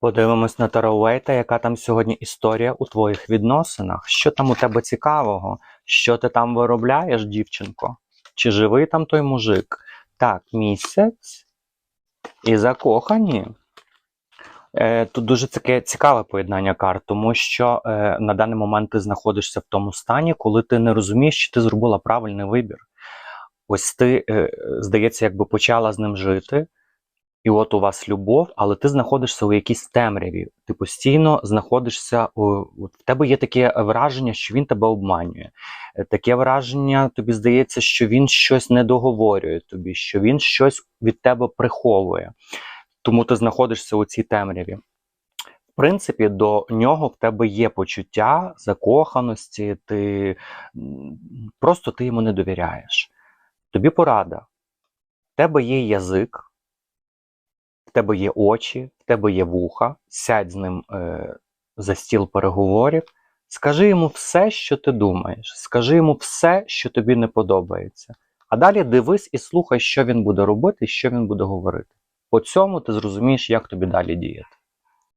Подивимось на Таровейта, яка там сьогодні історія у твоїх відносинах. Що там у тебе цікавого? Що ти там виробляєш, дівчинко? Чи живий там той мужик? Так, місяць і закохані. Е, тут дуже таке цікаве поєднання карт, тому що е, на даний момент ти знаходишся в тому стані, коли ти не розумієш, чи ти зробила правильний вибір. Ось ти, е, здається, якби почала з ним жити, і от у вас любов, але ти знаходишся у якійсь темряві. Ти постійно знаходишся у в тебе є таке враження, що він тебе обманює. Е, Таке враження, тобі здається, що він щось не договорює тобі, що він щось від тебе приховує. Тому ти знаходишся у цій темряві. В принципі, до нього в тебе є почуття закоханості, ти просто ти йому не довіряєш. Тобі порада. В тебе є язик, в тебе є очі, в тебе є вуха, сядь з ним е, за стіл переговорів, скажи йому все, що ти думаєш, скажи йому все, що тобі не подобається. А далі дивись і слухай, що він буде робити що він буде говорити. По цьому ти зрозумієш, як тобі далі діяти.